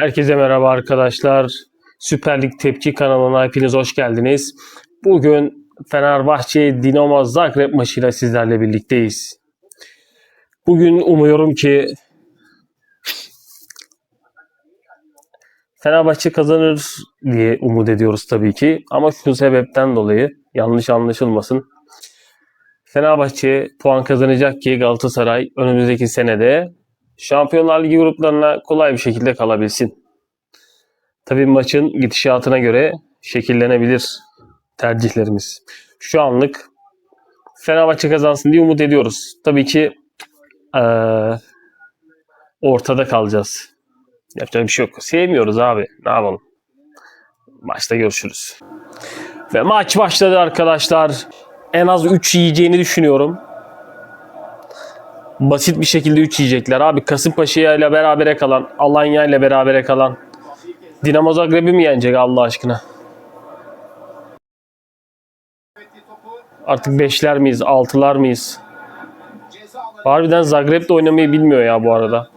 Herkese merhaba arkadaşlar. Süper Lig Tepki kanalına hepiniz hoş geldiniz. Bugün Fenerbahçe Dinamo Zagreb maçıyla sizlerle birlikteyiz. Bugün umuyorum ki Fenerbahçe kazanır diye umut ediyoruz tabii ki. Ama şu sebepten dolayı yanlış anlaşılmasın. Fenerbahçe puan kazanacak ki Galatasaray önümüzdeki senede Şampiyonlar Ligi gruplarına kolay bir şekilde kalabilsin. Tabii maçın gidişatına göre şekillenebilir tercihlerimiz. Şu anlık Fenerbahçe kazansın diye umut ediyoruz. Tabii ki eee, ortada kalacağız. Yapacak bir şey yok. Sevmiyoruz abi. Ne yapalım? Maçta görüşürüz. Ve maç başladı arkadaşlar. En az 3 yiyeceğini düşünüyorum. Basit bir şekilde 3 yiyecekler. Abi Kasımpaşa ile berabere kalan, Alanya ile berabere kalan Dinamo Zagreb'i mi yenecek Allah aşkına? Artık 5'ler miyiz, 6'lar mıyız? Harbiden Zagreb de oynamayı bilmiyor ya bu arada.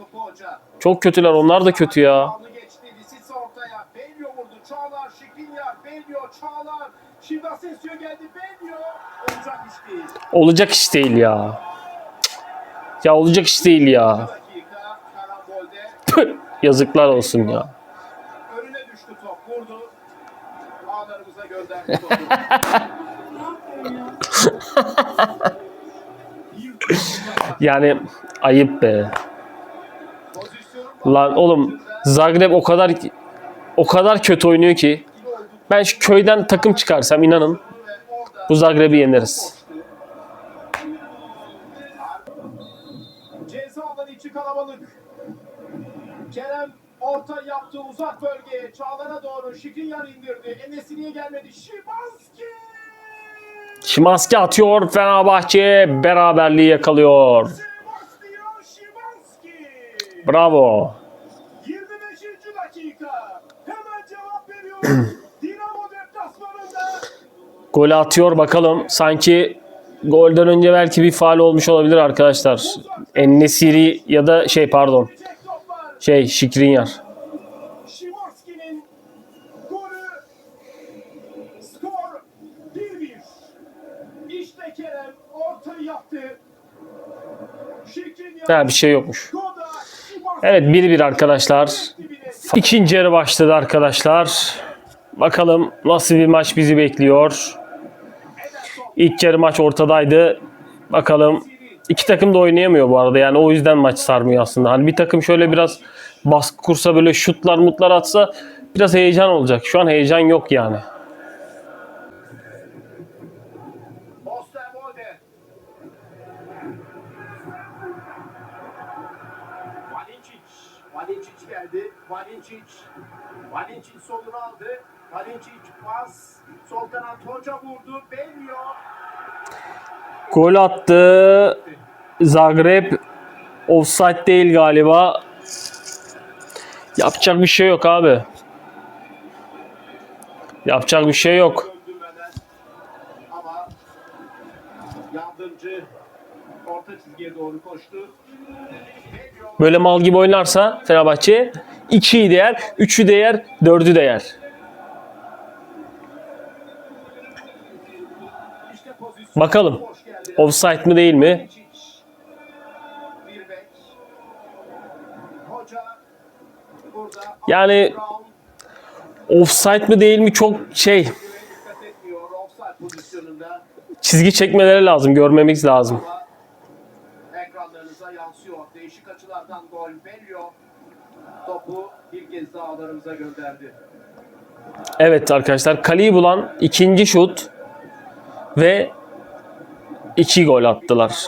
Çok kötüler, onlar da kötü ya. Olacak iş değil ya. Ya olacak iş değil ya. Yazıklar olsun ya. Yani ayıp be. Lan oğlum Zagreb o kadar o kadar kötü oynuyor ki ben şu köyden takım çıkarsam inanın bu Zagreb'i yeneriz. Alanı içi kalabalık. Kerem orta yaptı uzak bölgeye. Çağlar'a doğru Şikrinyar indirdi. Enesini'ye gelmedi. Şimanski. Şimanski atıyor Fenerbahçe beraberliği yakalıyor. Bravo. 25. dakika. Hemen cevap veriyor. Dinamo deplasmanında. Gol atıyor bakalım. Sanki golden önce belki bir faal olmuş olabilir arkadaşlar. Ennesiri ya da şey pardon. Şey Şikrinyar. Şimanski'nin golü. Skor 1-1. İşte Kerem ortayı yaptı. Şikrinyar. Ha bir şey yokmuş. Evet 1-1 arkadaşlar. İkinci yarı başladı arkadaşlar. Bakalım nasıl bir maç bizi bekliyor. İlk yarı maç ortadaydı. Bakalım iki takım da oynayamıyor bu arada. Yani o yüzden maç sarmıyor aslında. Hani bir takım şöyle biraz baskı kursa böyle şutlar mutlar atsa biraz heyecan olacak. Şu an heyecan yok yani. Valincic geldi. Valincic. Valincic solunu aldı. Valincic pas. Sol kanat hoca vurdu. Belio. Gol attı. Zagreb offside değil galiba. Yapacak bir şey yok abi. Yapacak bir şey yok. Böyle mal gibi oynarsa Fenerbahçe 2'yi değer, 3'ü değer, 4'ü değer. İşte pozisyon. Bakalım. Offside mi değil mi? Yani- Offside mi değil mi çok şey çizgi çekmeleri lazım, görmemiz lazım. ekranlarınıza yansıyor. Değişik açılardan gol. Belio topu bir kez daha ağlarımıza gönderdi. Evet arkadaşlar kaleyi bulan ikinci şut ve iki gol attılar.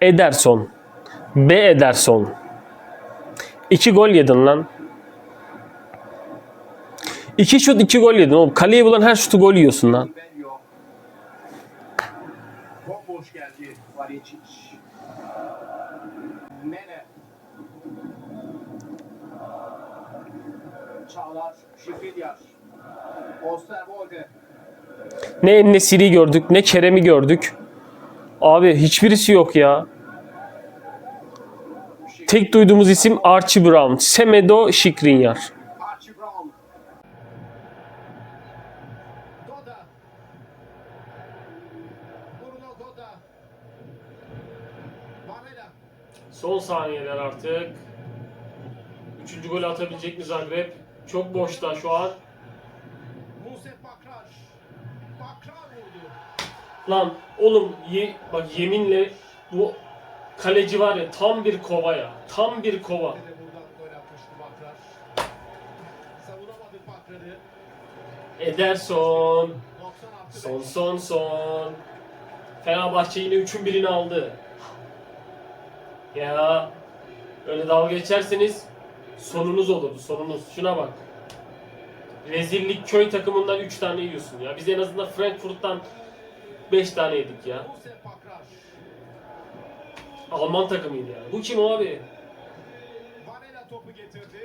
Ederson. B Ederson. İki gol yedin lan. İki şut iki gol yedin oğlum. Kaleyi bulan her şutu gol yiyorsun lan. Ne Ennesiri gördük ne Kerem'i gördük. Abi hiçbirisi yok ya. tek duyduğumuz isim Archie Brown. Semedo Şikrinyar. Son saniyeler artık. Üçüncü golü atabilecek mi Zagreb? Çok boşta şu an. Lan oğlum ye- bak yeminle bu kaleci var ya tam bir kova ya. Tam bir kova. Ederson. 90 artı Son son son. Fenerbahçe yine üçün birini aldı. Ya öyle dalga geçerseniz sonunuz olurdu sonunuz. Şuna bak. Rezillik köy takımından 3 tane yiyorsun ya. Biz en azından Frankfurt'tan 5 tane yedik ya. Alman takımıydı yani. Bu kim abi?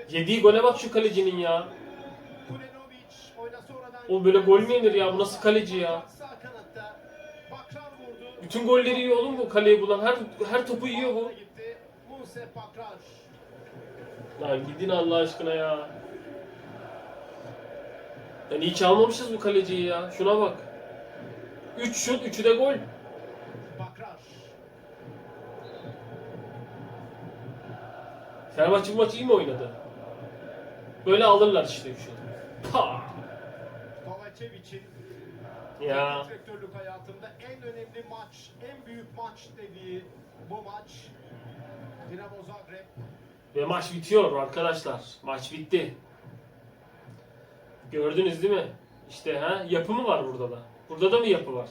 Yediği gole bak şu kalecinin ya. O böyle gol mü yenir ya? Bu nasıl kaleci ya? Bütün golleri yiyor oğlum bu kaleyi bulan. Her her topu yiyor bu. Lan gidin Allah aşkına ya. Yani hiç almamışız bu kaleciyi ya. Şuna bak. 3 şut, 3'ü de gol. Bakrar. Fenerbahçe bu maçı iyi mi oynadı? Böyle alırlar işte 3 Pa! Kovacevic'in Ya. direktörlük hayatında en önemli maç, en büyük maç dediği bu maç. Dinamo Zagreb. Ve maç bitiyor arkadaşlar. Maç bitti. Gördünüz değil mi? İşte ha yapı mı var burada da? Burada da mı yapı var?